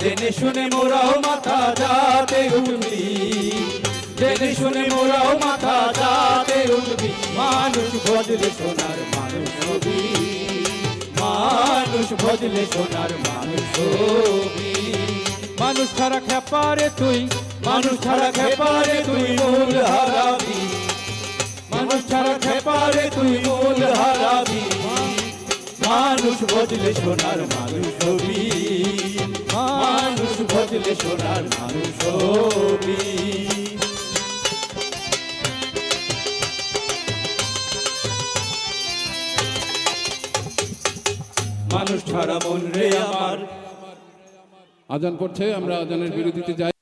জেনে শুনে মোরাও মাথা যাতে উঠবি। জেনে শুনে মোরাও মাথা যাতে উঠবি। মানুষ বদলে সোনার মানুষ হবি। মানুষ বদলে সোনার মানুষ হবি। মানুষ ছাড়া খেপারে তুই, মানুষ ছাড়া খেপারে তুই মূল হারাবি। মানুষ ছাড়া খেপারে তুই মূল হারাবি। মানুষ বদলে সোনার মানুষ হবি। মানুষ বদলে সোনার মানুষ মানুষ ছাড়া মন রে আমার। আজান পড়ছে আমরা আজানের বিরতিতে যাই।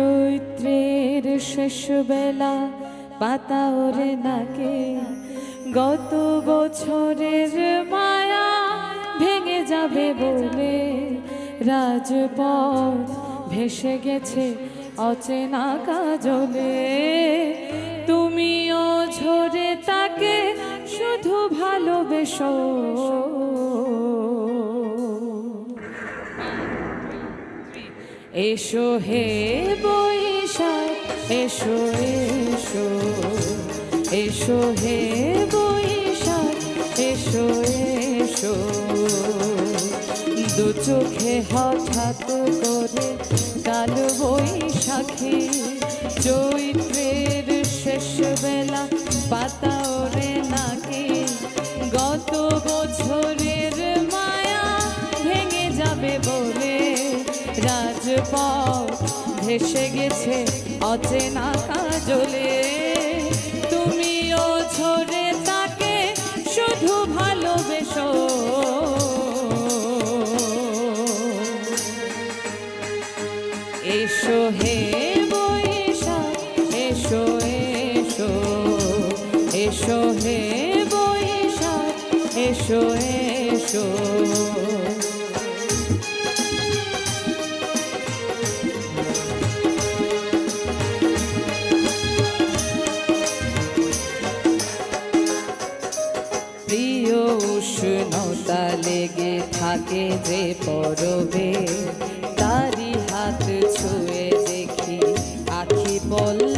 চৈত্রের শেষ বেলা পাতা ওরে নাকে গত বছরের মায়া ভেঙে যাবে বলে রাজপথ ভেসে গেছে অচেনা কাজলে। তুমিও ঝরে তাকে শুধু ভালোবেসো। এসো হে বৈশাখ, এসো এসো এসো হে বৈশাখ, এসো এসো। দু চোখে হঠাৎ করে কাল বৈশাখী, চৈত্রের শেষ বেলা পাতা ওরে নাকি। গত বছরের রাজপথ ভেসে গেছে অচেনা কাজলে। তুমিও ঝরে তাকে শুধু ভালোবেসো। এসো হে বৈশাখ, এসো এসো এসো হে বৈশাখ, এসো এসো। থাকে যে পরবে তারি হাত ছুঁয়ে দেখি আখি পল্লবে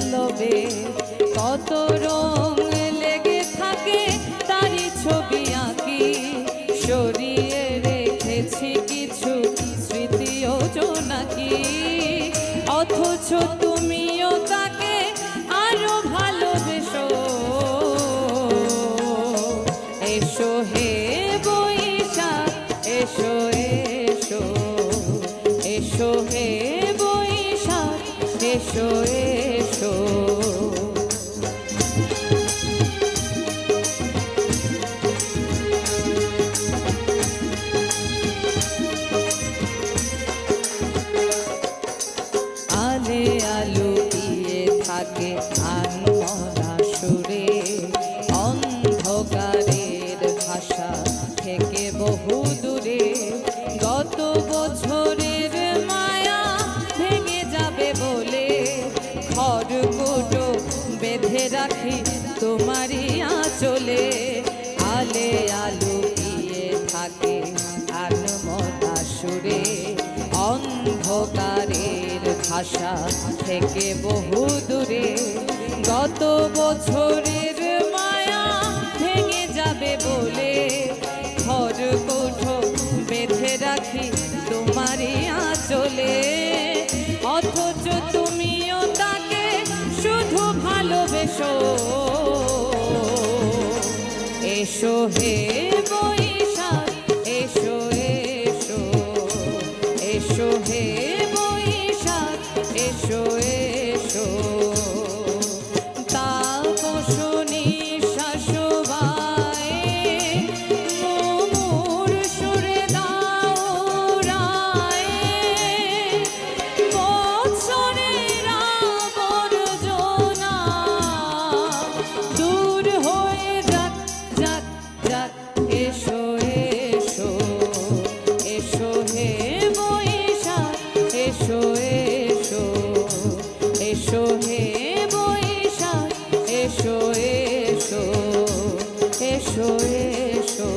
ভাষা থেকে বহু দূরে গত বছরের মায়া ভেঙে যাবে বলে ঘর কোঠো বেঁধে রাখি তোমারই আঁচলে। অথচ তুমিও তাকে শুধু ভালোবেসো। এসো হে এসো এসো এসো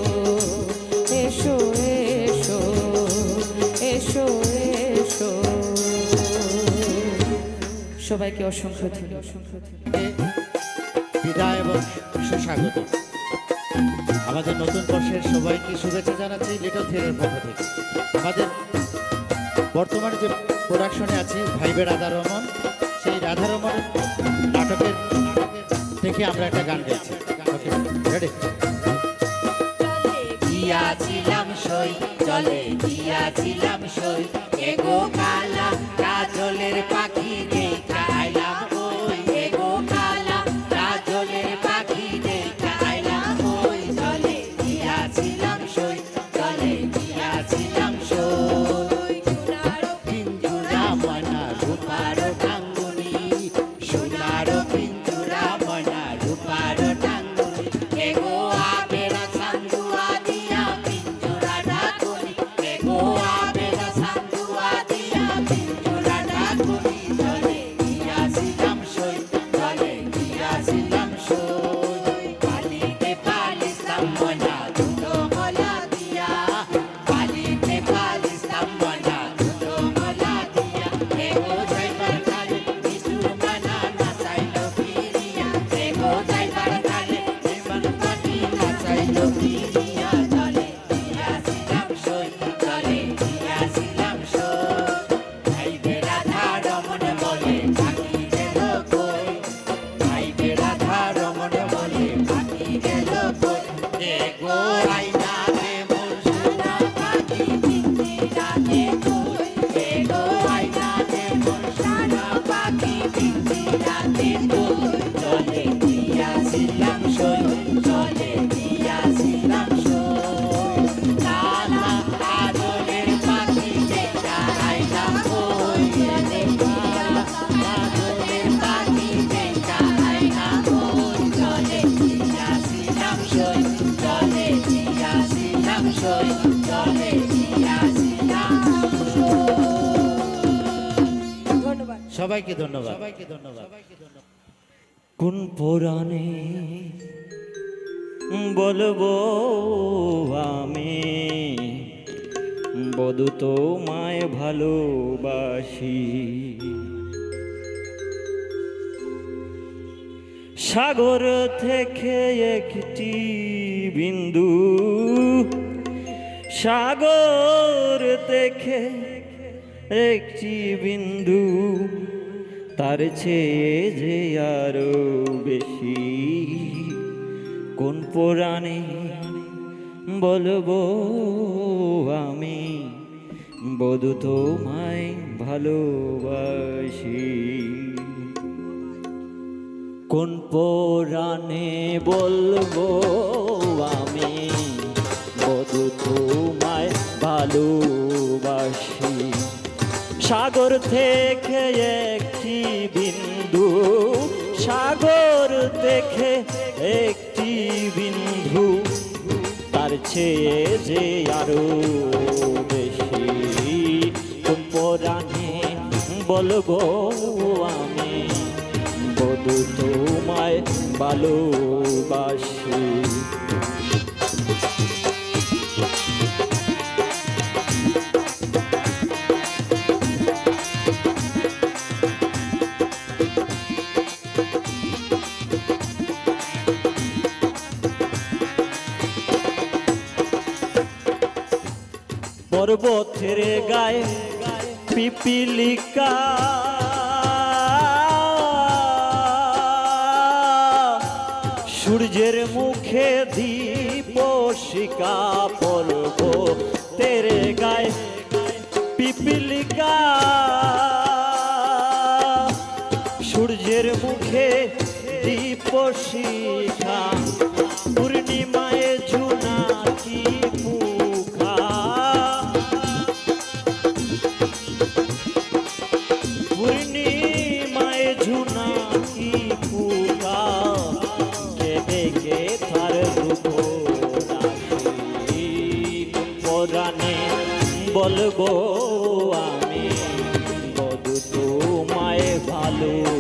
এসো এসো এসো এসো। সবাইকে অসংখ্য অসংখ্য বিদায় এবং সুস্বাগত। আমাদের নতুন বর্ষের সবাইকে শুভেচ্ছা জানাচ্ছি লিটল থিয়েটার পক্ষ থেকে। আমাদের বর্তমানে যে প্রোডাকশনে আছি ভাইবে রাধা রমন সেই রাধা রমন নাটকের থেকে আমরা একটা গান গাইছি। ওকে রেডি দিয়াছিলাম সই চলে দিয়াছিলাম সই। এগো Thank. সবাইকে ধন্যবাদ। সবাইকে ধন্যবাদ। কোন পুরাণে বলব আমি বধু তো তোমায় ভালোবাসি। সাগর থেকে একটি বিন্দু সাগর থেকে একটি বিন্দু। তার চেয়ে যে আরও বেশি কোন পুরাণে বলব আমি? বধু তোমায় ভালোবাসি। কোন পুরাণে বলব আমি? বধু তোমায় ভালোবাসি সাগর থেকে একটি বিন্দু, সাগর দেখে একটি বিন্দু, তার চেয়ে যে আরও বেশি কোন বলব আমি। বধু তোমায় ভালোবাসি। পিপিলিকা সূর্যের মুখে দীপ শিকা পর্ব তেরে গায়ে। পিপিলিকা। সূর্যের মুখে দীপ ভালোবাসি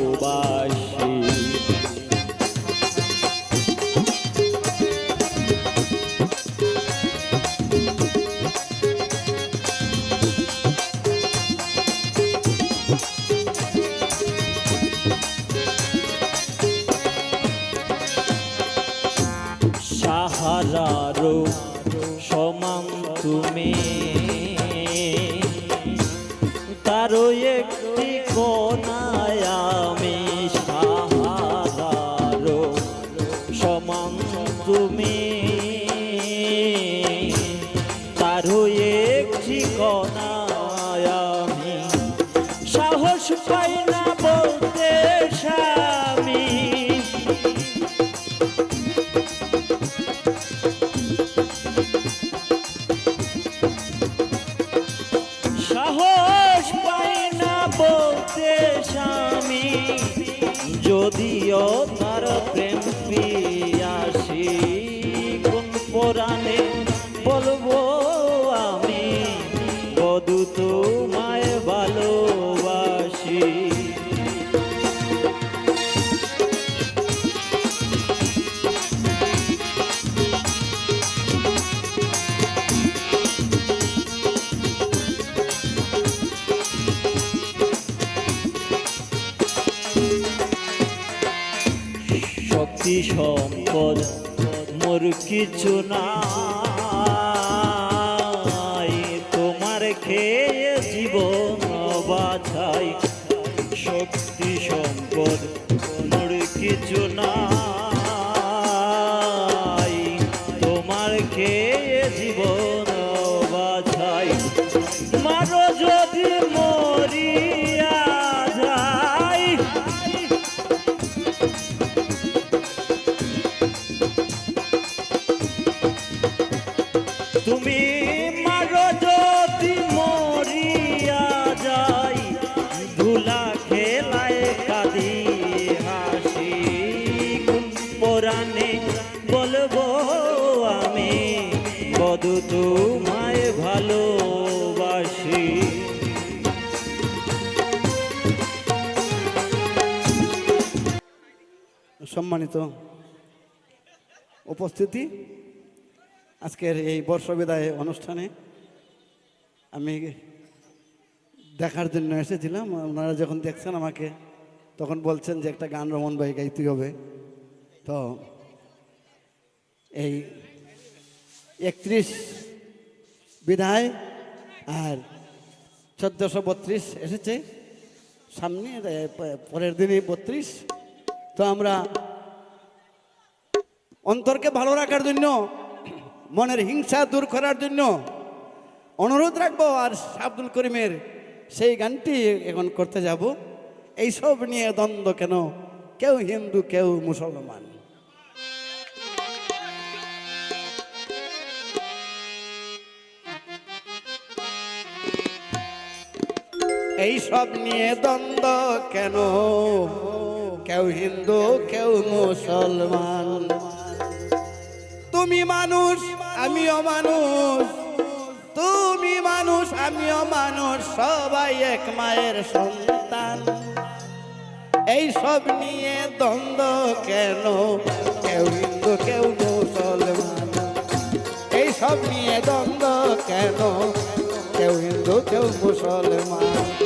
তারও এক ঠিকনায় আমি সাহস পাই না বলতে স্বামী কিছু নাই সম্মানিত উপস্থিতি। আজকের এই বর্ষবিদায় অনুষ্ঠানে আমি দেখার জন্য এসেছিলাম। ওনারা যখন দেখছেন আমাকে, তখন বলছেন যে একটা গান রমন ভাই গাইতে হবে। তো এই একত্রিশ বিধায় আর চোদ্দোশো বত্রিশ এসেছে। সামনে পরের দিনই বত্রিশ। তো আমরা অন্তরকে ভালো রাখার জন্য, মনের হিংসা দূর করার জন্য অনুরোধ রাখব। আর আব্দুল করিমের সেই গানটি এখন করতে যাব। এইসব নিয়ে দ্বন্দ্ব কেন? কেউ হিন্দু, কেউ মুসলমান। এইসব নিয়ে দ্বন্দ্ব কেন? কেউ হিন্দু, কেউ মুসলমান। তুমি মানুষ, আমিও মানুষ। তুমি মানুষ, আমিও মানুষ, সবাই এক মায়ের সন্তান। এই সব নিয়ে দ্বন্দ্ব কেন? কেউ হিন্দু, কেউ মুসলমান। এই সব নিয়ে দ্বন্দ্ব কেন? কেউ হিন্দু, কেউ মুসলমান।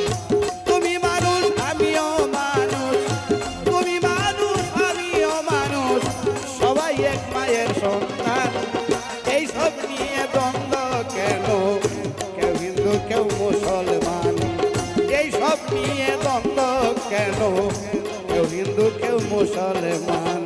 কেন কেউ হিন্দু কেউ মুসলমান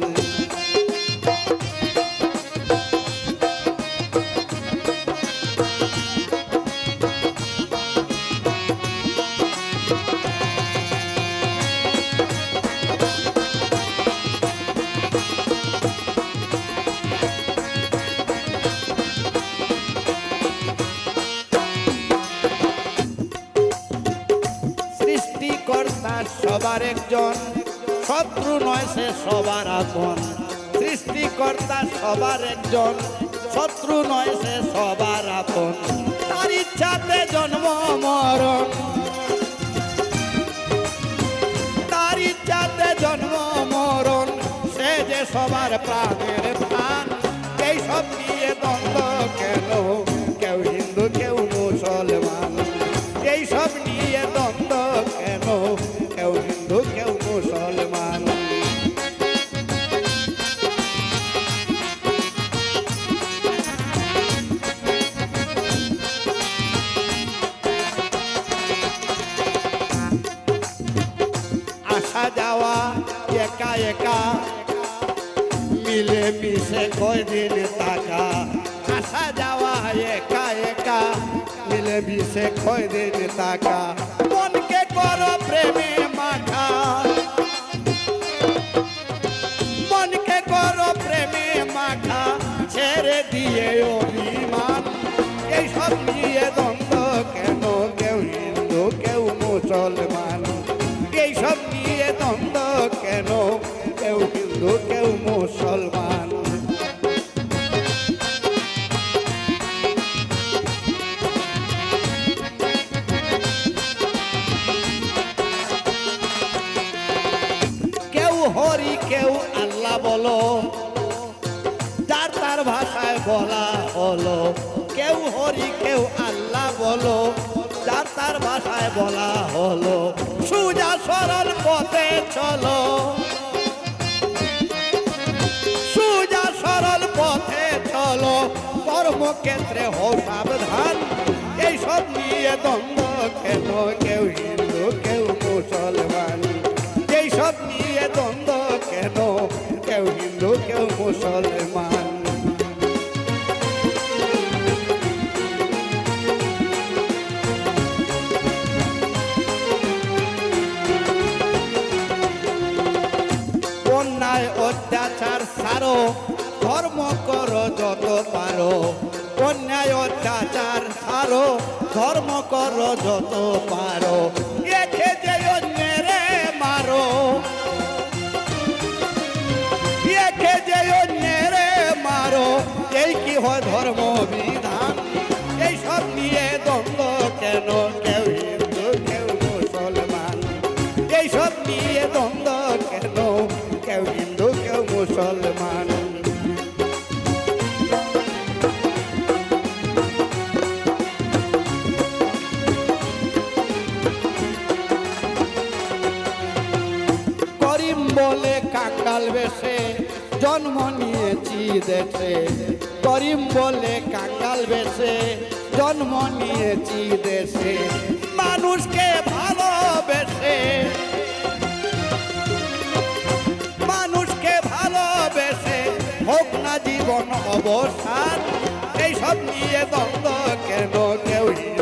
সবার একজন, শত্রু নয় সে সবার আপন। সৃষ্টিকর্তা সবার একজন, শত্রু নয় সে সবার আপন। আসা যাওয়া একা একা। মিলে মিশে কয়দিন টাকা আসা যাওয়া, একা একা। মিলে মিশে কয়দিন টাকা মনকে করো প্রেমে মাখা। মনকে করো প্রেমে মাখা। ছেড়ে দিয়ে অভিমান। এইসব নিয়ে দ্বন্দ্ব কেন? কেউ হিন্দু, কেউ মুসলমান। বলা হলো, কেউ হরি, কেউ আল্লাহ বলো। যার তার ভাষায় বলা হলো, সুজা সরল পথে চলো। সুজা সরল পথে চলো, কর্মক্ষেত্রে হো সাবধান। এইসব নিয়ে দ্বন্দ্ব কেন? কেউ হিন্দু, কেউ মুসলমান। এইসব নিয়ে দ্বন্দ্ব কেন? কেউ হিন্দু, কেউ মুসলমান। সারো ধর্ম করো যত পারো যে অন্যেরে মারো। এই কি হয় ধর্ম বিধান দেশে করিম বলে, কাঙ্গাল বেশে জন্ম নিয়েছি দেশে। মানুষকে ভালোবেসে। মানুষকে ভালোবেসে। হোক না জীবন অবসান, এইসব নিয়ে দ্বন্দ্ব